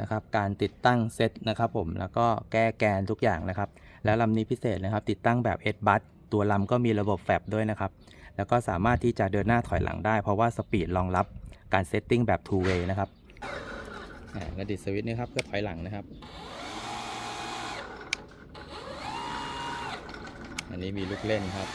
นะครับ การติดตั้งเซตนะครับผม แล้วก็แก้แกนทุกอย่างนะครับ แล้วลำนี้พิเศษนะครับ ติดตั้งแบบ S b u s ตัวลำก็มีระบบแฟบด้วยนะครับ แล้วก็สามารถที่จะเดินหน้าถอยหลังได้ เพราะว่าสปีดรองรับการเซตติ้งแบบ two way นะครับแล้วดิดสวิตช์นี่ครับเพื่อถอยหลังนะครับ อันนี้มีลูกเล่นครับ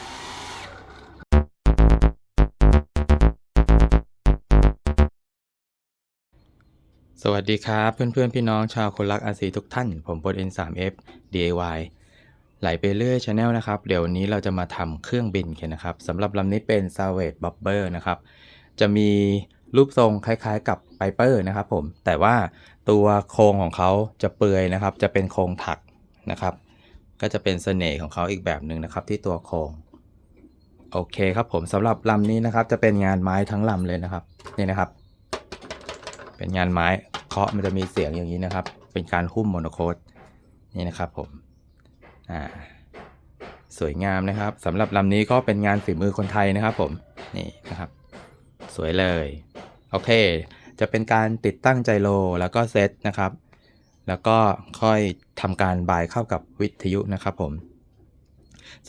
สวัสดีครับ เพื่อนๆพี่น้องชาวคนรักอาซีทุกท่าน ผมบด N3F DIY ไหลไปเรื่อยชาแนลนะครับ เดี๋ยววันนี้เราจะมาทำเครื่องบินกันนะครับสำหรับลำนี้เป็น s a v a g e Bobber นะครับ จะมีรูปทรงคล้ายๆกับไ i เปอร์นะครับผม แต่ว่าตัวโครงของเขาจะเปื่อยนะครับ จะเป็นโครงถักนะครับ ก็จะเป็นเสน่ห์ของเขาอีกแบบหนึ่งนะครับ ที่ตัวโครงโอเคครับผมสำหรับลำนี้นะครับ จะเป็นงานไม้ทั้งลำเลยนะครับนี่นะครับ เป็นงานไม้ เคาะมันจะมีเสียงอย่างนี้นะครับ เป็นการหุ้มโมโนโคดนี่นะครับผมอ่าสวยงามนะครับสำหรับลำนี้ก็เป็นงานฝีมือคนไทยนะครับผมนี่นะครับ สวยเลยโอเค จะเป็นการติดตั้งไจโรแล้วก็เซตนะครับ แล้วก็ค่อยทำการบายเข้ากับวิทยุนะครับผม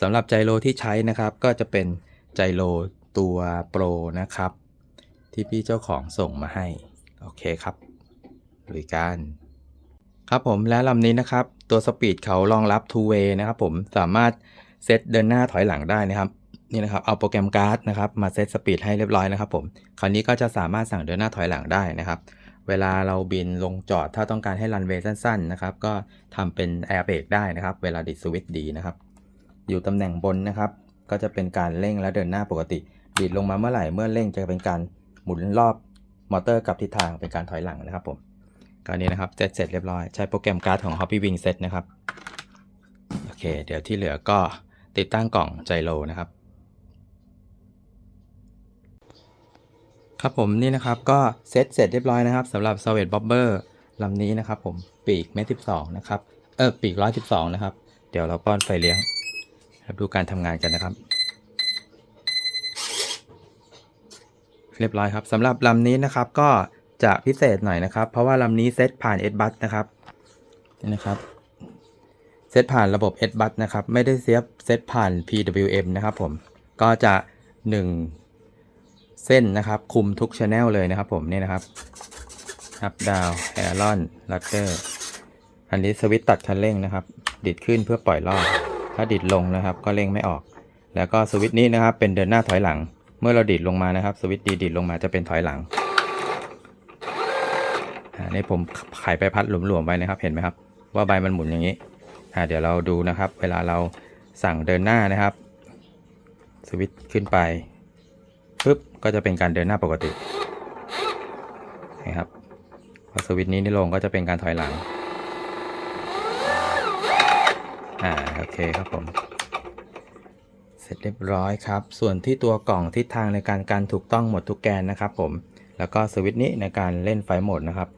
สำหรับไจโรที่ใช้นะครับก็จะเป็นไจโรตัวโปรนะครับ ที่พี่เจ้าของส่งมาให้ โอเคครับ ลุยกัน ครับผมและลำนี้นะครับ ตัวสปีดเขารองรับ two way นะครับผมสามารถเซตเดินหน้าถอยหลังได้นะครับนี่นะครับเอาโปรแกรมการ์ดนะครับมาเซตสปีดให้เรียบร้อยนะครับผมคราวนี้ก็จะสามารถสั่งเดินหน้าถอยหลังได้นะครับ เวลาเราบินลงจอดถ้าต้องการให้รันเวย์สั้นๆนะครับก็ทำเป็นแอร์เบรกได้นะครับ เวลาดิสวิตดีนะครับ อยู่ตำแหน่งบนนะครับ ก็จะเป็นการเร่งและเดินหน้าปกติดีดลงมาเมื่อไหร่เมื่อเร่งจะเป็นการหมุนรอบมอเตอร์กลับทิศทางเป็นการถอยหลังนะครับผม คราวนี้นะครับเซตเสร็จเรียบร้อยใช้โปรแกรมการ์ดของ Hobby Wing Set นะครับโอเค เดี๋ยวที่เหลือก็ติดตั้งกล่องไจโรนะครับ ครับผมนี่นะครับก็เซตเสร็จเรียบร้อยนะครับสำหรับ s w e t Bobber ลำนี้นะครับผมปีกเมตรสิบสองนะครับเออปีกร้อยสิบสองนะครับ เดี๋ยวเราป้อนไฟเลี้ยงครับดูการทำงานกันนะครับ เรียบร้อยครับสำหรับลำนี้นะครับก็ จะพิเศษหน่อยนะครับ เพราะว่าลำนี้เซตผ่าน S bus นะครับนี่นะครับเซตผ่านระบบ S bus นะครับ ไม่ได้เซฟเซตผ่าน PWM นะครับผมก็จะ 1 เส้นนะครับ คุมทุกช anel เลยนะครับผมนี่นะครับ up down aileron rudder อันนี้สวิตตัดคันเร่งนะครับ ดิดขึ้นเพื่อปล่อยรอบถ้าดิดลงนะครับ ก็เร่งไม่ออก แล้วก็สวิตนี้นะครับ เป็นเดินหน้าถอยหลัง เมื่อเราดีดลงมานะครับ สวิตดีดีดลงมาจะเป็นถอยหลัง อ่านี่ผมไขไปพัดหลวมๆไว้นะครับ เห็นไหมครับ ว่าใบมันหมุนอย่างนี้เดี๋ยวเราดูนะครับ เวลาเราสั่งเดินหน้านะครับ สวิตช์ขึ้นไปปุ๊บก็จะเป็นการเดินหน้าปกตินะครับพอสวิตช์นี้นี่ลงก็จะเป็นการถอยหลังอ่าโอเคครับผม เสร็จเรียบร้อยครับ ส่วนที่ตัวกล่องทิศทางในการการถูกต้องหมดทุกแกนนะครับผม แล้วก็สวิตช์นี้ในการเล่นไฟโหมดนะครับ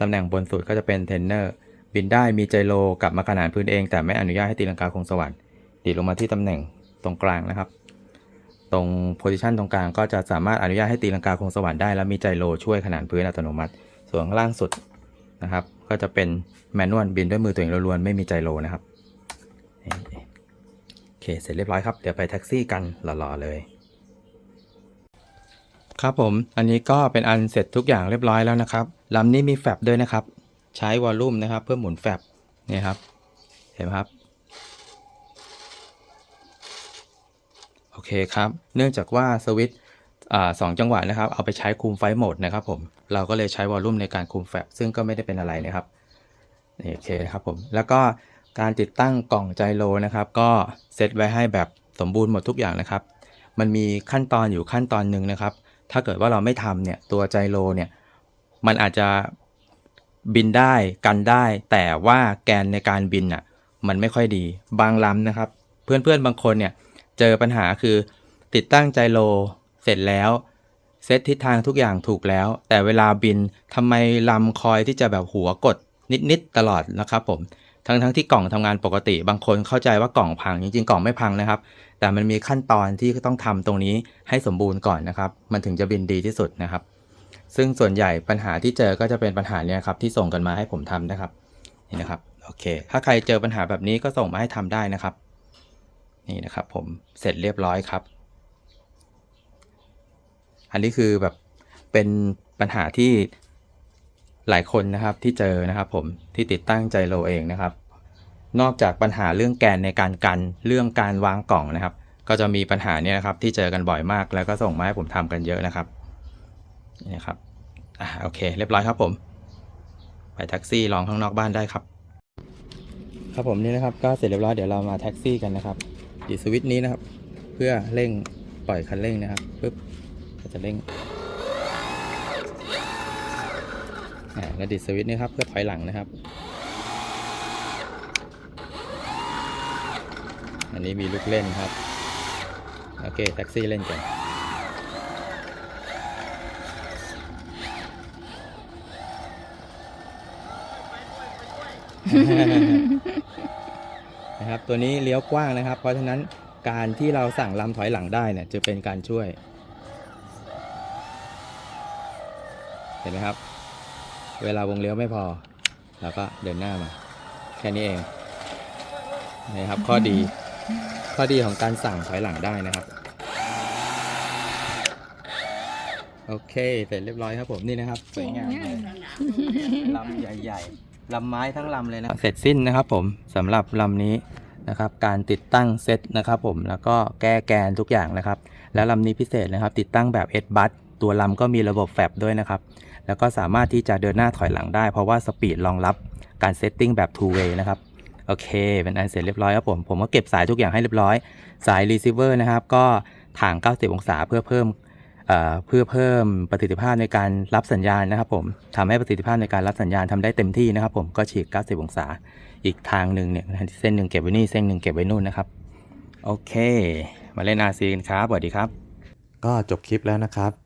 ตำแหน่งบนสุดก็จะเป็นเทนเนอร์ บินได้มีไจโรกลับมาขนานพื้นเอง แต่ไม่อนุญาตให้ตีลังกาคงสวรรค์ดีดลงมาที่ตำแหน่งตรงกลางนะครับ ตรงโพซิชันตรงกลางก็จะสามารถอนุญาตให้ตีลังกาคงสวรรค์ได้ แล้วมีไจโรช่วยขนานพื้นอัตโนมัติ ส่วนล่างสุดนะครับ ก็จะเป็นแมนนวลบินด้วยมือตัวเองล้วนๆไม่มีไจโรนะครับโอเคเสร็จเรียบร้อยครับ เดี๋ยวไปแท็กซี่กันหล่อๆเลย ครับผม อันนี้ก็เป็นอันเสร็จทุกอย่างเรียบร้อยแล้วนะครับลำนี้มีแฟบด้วยนะครับ ใช้วอลลุ่มนะครับ เพื่อหมุนแฟบนี่ครับ เห็นไหมครับ โอเคครับ เนื่องจากว่าสวิตช์สองจังหวะนะครับ เอาไปใช้คุมไฟโหมดนะครับผม เราก็เลยใช้วอลลุ่มในการคุมแฟบซึ่งก็ไม่ได้เป็นอะไรนะครับนี่โอเคครับผม แล้วก็การติดตั้งกล่องไจโรนะครับ ก็เซตไว้ให้แบบสมบูรณ์หมดทุกอย่างนะครับ มันมีขั้นตอนอยู่ขั้นตอนหนึ่งนะครับ ถ้าเกิดว่าเราไม่ทำเนี่ยตัวไจโรเนี่ยมันอาจจะบินได้กันได้ แต่ว่าแกนในการบินอะมันไม่ค่อยดีบางลำนะครับ เพื่อนๆบางคนเนี่ยเจอปัญหาคือติดตั้งไจโรเสร็จแล้วเซตทิศทางทุกอย่างถูกแล้ว แต่เวลาบินทำไมลำคอยที่จะแบบหัวกดนิดๆตลอดนะครับผม ทั้งทั้งที่กล่องทำงานปกติ บางคนเข้าใจว่ากล่องพังจริงๆ กล่องไม่พังนะครับ แต่มันมีขั้นตอนที่ต้องทำตรงนี้ให้สมบูรณ์ก่อนนะครับ มันถึงจะบินดีที่สุดนะครับ ซึ่งส่วนใหญ่ปัญหาที่เจอก็จะเป็นปัญหาเนี้ยครับที่ส่งกันมาให้ผมทำนะครับนี่นะครับโอเค ถ้าใครเจอปัญหาแบบนี้ก็ส่งมาให้ทำได้นะครับ นี่นะครับผมเสร็จเรียบร้อยครับ อันนี้คือแบบเป็นปัญหาที่ หลายคนนะครับที่เจอนะครับผมที่ติดตั้งใจโลเองนะครับ นอกจากปัญหาเรื่องแกนในการกันเรื่องการวางกล่องนะครับ ก็จะมีปัญหาเนี้นะครับที่เจอกันบ่อยมาก แล้วก็ส่งมาให้ผมทำกันเยอะนะครับนี่นะครับอ่าโอเค เรียบร้อยครับผม ไปแท็กซี่ลองข้างนอกบ้านได้ครับ ครับผมนี่นะครับก็เสร็จเรียบร้อยเดี๋ยวเรามาแท็กซี่กันนะครับดีสวิตช์นี้นะครับ เพื่อเร่งปล่อยคันเร่งนะครับปึ๊บก็จะเร่ง อ่าแล้วดีดสวิตช์นี้ครับเพื่อถอยหลังนะครับ อันนี้มีลูกเล่นครับ โอเคแท็กซี่เล่นกันนะครับตัวนี้เลี้ยวกว้างนะครับ เพราะฉะนั้นการที่เราสั่งลำถอยหลังได้เนี่ยจะเป็นการช่วย เห็นไหมครับ เวลาวงเลี้ยวไม่พอ เราก็เดินหน้ามา แค่นี้เองนะครับข้อดีข้อดีของการสั่งถอยหลังได้นะครับ โอเค เสร็จเรียบร้อยครับผมนี่นะครับสวยงามเลยลำใหญ่ๆลำไม้ทั้งลำเลยนะเสร็จสิ้นนะครับผมสำหรับลำนี้นะครับการติดตั้งเซตนะครับผมแล้วก็แก้แกนทุกอย่างนะครับ แล้วลำนี้พิเศษนะครับ ติดตั้งแบบ S b u s ตัวลำก็มีระบบแฟบด้วยนะครับ แล้วก็สามารถที่จะเดินหน้าถอยหลังได้ เพราะว่าสปีดรองรับการเซตติ้งแบบ two way นะครับโอเค เป็นอันเสร็จเรียบร้อยครับผม ผมก็เก็บสายทุกอย่างให้เรียบร้อย สาย receiver นะครับ ก็ถ่าง 90 องศาเพื่อเพิ่มเอ่อเพื่อเพิ่มประสิทธิภาพในการรับสัญญาณนะครับผมทำให้ประสิทธิภาพในการรับสัญญาณทำได้เต็มที่นะครับ ผมก็ฉีก 90 องศา อีกทางหนึ่งเนี่ยเส้นหนึ่งเก็บไว้นี่เส้นหนึ่งเก็บไว้นู่นนะครับ โอเค มาเล่น RC กันครับสวัสดีครับ ก็จบคลิปแล้วนะครับ